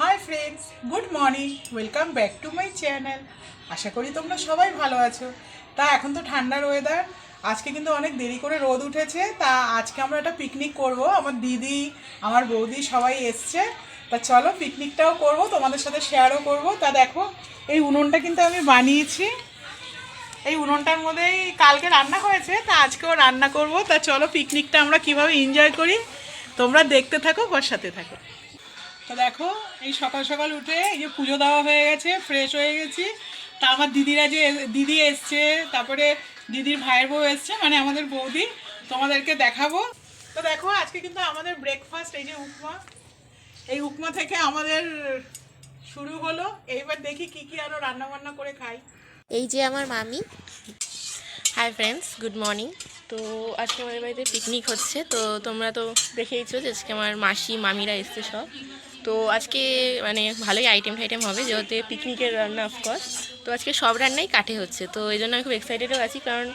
Hi friends good morning welcome back to my channel আশা করি তোমরা সবাই ভালো আছো। তা এখন তো ঠান্ডার ওয়েদার আজকে কিন্তু অনেক দেরি করে রোদ উঠেছে। তা আজকে আমরা একটা পিকনিক করব। আমার দিদি, আমার বৌদি সবাই এসছে। তা চলো পিকনিকটাও করব, তোমাদের সাথে শেয়ারও করব। তা দেখো, এই উনুনটা কিন্তু আমি বানিয়েছি। এই উনুনটার মধ্যেই কালকে রান্না হয়েছে, তা আজকেও রান্না করব। তা চলো পিকনিকটা আমরা কীভাবে এনজয় করি, তোমরা দেখতে থাকো ওর সাথে থাকো। তো দেখো, এই সকাল সকাল উঠে এই যে পুজো দেওয়া হয়ে গেছে ফ্রেশ হয়ে গেছি। তা আমার দিদিরা যে দিদি এসছে, তারপরে দিদির ভাইয়ের বউ এসছে মানে আমাদের বৌদি, তোমাদেরকে দেখাবো। তো দেখো, আজকে কিন্তু আমাদের ব্রেকফাস্ট এই যে উপমা। এই উপমা থেকে আমাদের শুরু হলো। এইবার দেখি কি কি আরও রান্না বান্না করে খাই। এই যে আমার মামি। হাই ফ্রেন্ডস গুড মর্নিং তো আজকে আমাদের বাড়িতে পিকনিক হচ্ছে, তো তোমরা তো দেখেইছো যে আজকে আমার মাসি, মামিরা এসছে সব। তো আজকে মানে ভালোই আইটেম টাইটেম হবে, যেহেতু পিকনিকের রান্না অফকোর্স তো আজকে সব রান্নাই কাঠে হচ্ছে, তো এই জন্য আমি খুব এক্সাইটেডও আছি, কারণ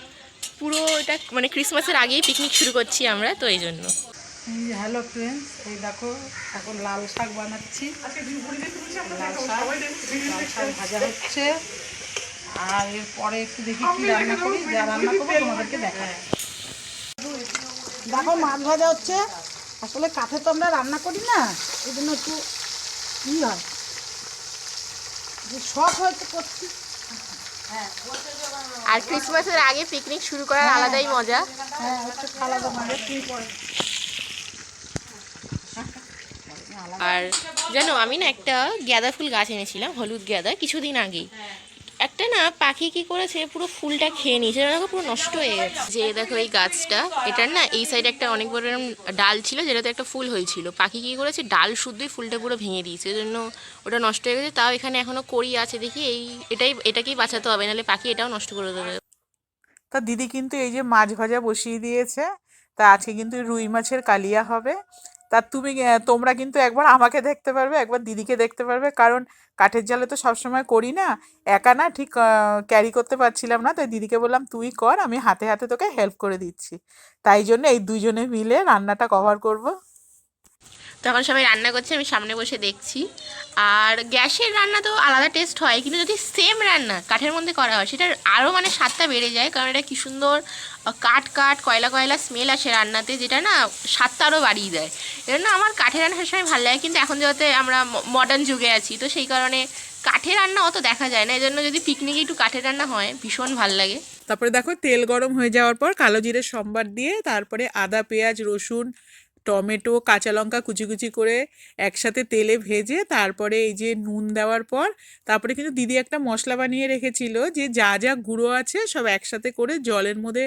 পুরো এটা মানে ক্রিসমাসের আগেই পিকনিক শুরু করছি আমরা, তো এই জন্য। হ্যালো ফ্রেন্ডস এই দেখো, এখন লাল শাক বানাচ্ছি। ভাজা হচ্ছে। আর এরপরে একটু দেখি কি রান্না করি, যা রান্না করব তোমাদেরকে দেখাবো। দেখো, মাছ ভাজা হচ্ছে। আসলে কাঠে তো আমরা রান্না করি না এই জন্য একটু ই হয়। যে শখ হয়তো করছি। আর ক্রিসমাসের আগে পিকনিক শুরু করার আলাদাই মজা। হ্যাঁ পরে আর জানো আমি না একটা গাঁদা ফুল গাছ এনেছিলাম হলুদ গাঁদা কিছুদিন আগেই একটা না পাখি কি করেছে পুরো ফুলটা খেয়ে নিয়েছে দেখো পুরো নষ্ট হয়ে গেছে। যে দেখো এই গাছটা এটার না এই সাইডে একটা অনেক বড় ডাল ছিল যেটাতে একটা ফুল হয়েছিল। পাখি কি করেছে ডাল শুদ্ধই ফুলটা পুরো ভেঙে দিয়েছে জন্য ওটা নষ্ট হয়ে গেছে। তাও এখানে এখনও কড়ি আছে দেখি এই এটাই এটাকেই বাঁচাতে হবে নাহলে পাখি এটাও নষ্ট করে দেবে। তা দিদি কিন্তু এই যে মাছ ভাজা বসিয়ে দিয়েছে তা আজকে কিন্তু রুই মাছের কালিয়া হবে। তা তুমি তোমরা কিন্তু একবার আমাকে দেখতে পারবে, একবার দিদিকে দেখতে পারবে। কারণ কাঠের জালে তো সবসময় করি না। একা না, ঠিক ক্যারি করতে পারছিলাম না। তাই দিদিকে বললাম, তুই কর, আমি হাতে হাতে তোকে হেল্প করে দিচ্ছি। তাই জন্য এই দুজনে মিলে রান্নাটা কভার করব। তখন সবাই রান্না করছে, আমি সামনে বসে দেখছি। আর গ্যাসের রান্না তো আলাদা টেস্ট হয়, কিন্তু যদি সেম রান্না কাঠের মধ্যে করা হয়, সেটার আরও মানে স্বাদটা বেড়ে যায়। কারণ এটা কি সুন্দর কাঠ কাঠ, কয়লা কয়লা স্মেল আসে রান্নাতে, যেটা না স্বাদটা আরও বাড়িয়ে দেয়। এর জন্য আমার কাঠের রান্না সবসময় ভালো লাগে, কিন্তু এখন যেহেতু আমরা মডার্ন যুগে আছি, তো সেই কারণে কাঠের রান্না অত দেখা যায় না। এই জন্য যদি পিকনিকে একটু কাঠের রান্না হয়, ভীষণ ভালো লাগে। তারপরে দেখো তেল গরম হয়ে যাওয়ার পর কালো জিরে সম্বার দিয়ে তারপরে আদা, পেঁয়াজ, রসুন টমেটো কাঁচা লঙ্কা কুচি কুচি করে একসাথে তেলে ভেজে তারপরে এই যে নুন দেওয়ার পর তারপরে কিন্তু দিদি একটা মশলা বানিয়ে রেখেছিল যে যা যা গুঁড়ো আছে সব একসাথে করে জলের মধ্যে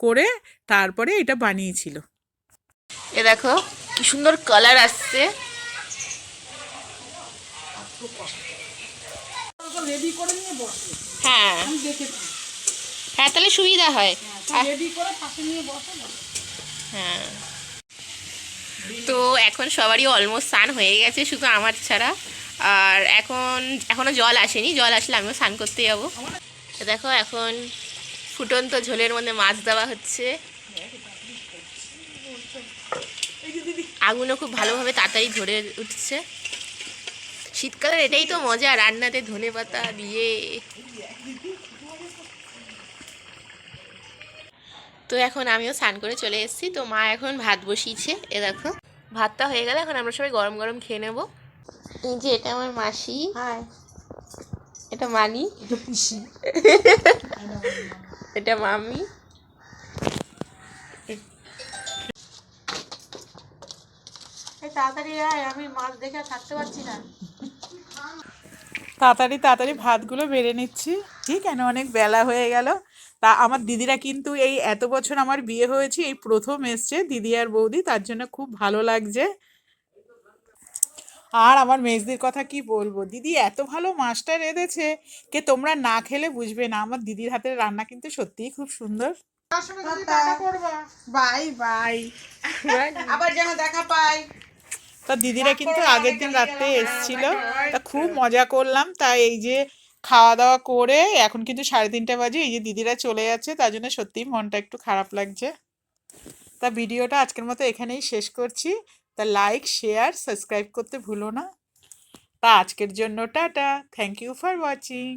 করে তারপরে এটা বানিয়েছিল। এ দেখো কি সুন্দর কালার আসছে। রেডি করে নিয়ে বসে হ্যাঁ। হ্যাঁ তাহলে সুবিধা হয়। আর- রেডি করে পাশে নিয়ে বসে। না হ্যাঁ। তো এখন সবারই অলমোস্ট স্নান হয়ে গেছে, শুধু আমার ছাড়া। আর এখন, এখনও জল আসেনি, জল আসলে আমিও স্নান করতে যাব। দেখো, এখন ফুটন্ত ঝোলের মধ্যে মাছ দেওয়া হচ্ছে। আগুনও খুব ভালোভাবে তাড়াতাড়ি ধরে উঠছে। শীতকালের এটাই তো মজা, রান্নাতে ধনে পাতা দিয়ে তো এখন আমিও স্নান করে চলে এসেছি। তো মা এখন ভাত বসিয়েছে এ দেখো। ভাতটা হয়ে গেলে এখন আমরা সবাই গরম গরম খেয়ে নেব। এই যে এটা আমার মাসি। এটা মানি। এটা এটা মামি। এই তাড়াতাড়ি আয় আমি মাছ দেখে আর থাকতে পারছি না। তাড়াতাড়ি তাড়াতাড়ি ভাতগুলো বেড়ে নিচ্ছি। ঠিক কেন অনেক বেলা হয়ে গেল। তা আমার দিদিরা কিন্তু এই এত বছর আমার বিয়ে হয়েছে এই প্রথম এসছে দিদি আর বৌদি তার জন্য খুব ভালো লাগছে। আর আমার মেজদির কথা কি বলব? দিদি এত ভালো মাছটা রেঁধেছে কে তোমরা না খেলে বুঝবে না। আমার দিদির হাতের রান্না কিন্তু সত্যিই খুব সুন্দর। Bye bye. আবার যেন দেখা পাই। তা দিদিরা কিন্তু আগের দিন রাত্রে এসছিল। তা খুব মজা করলাম। তা এই যে খাওয়া দাওয়া করে এখন কিন্তু সাড়ে তিনটে বাজে, এই যে দিদিরা চলে যাচ্ছে, তার জন্য সত্যিই মনটা একটু খারাপ লাগছে। তা ভিডিওটা আজকের মতো এখানেই শেষ করছি। তা লাইক শেয়ার সাবস্ক্রাইব করতে ভুলো না। তা আজকের জন্য tata. Thank you for watching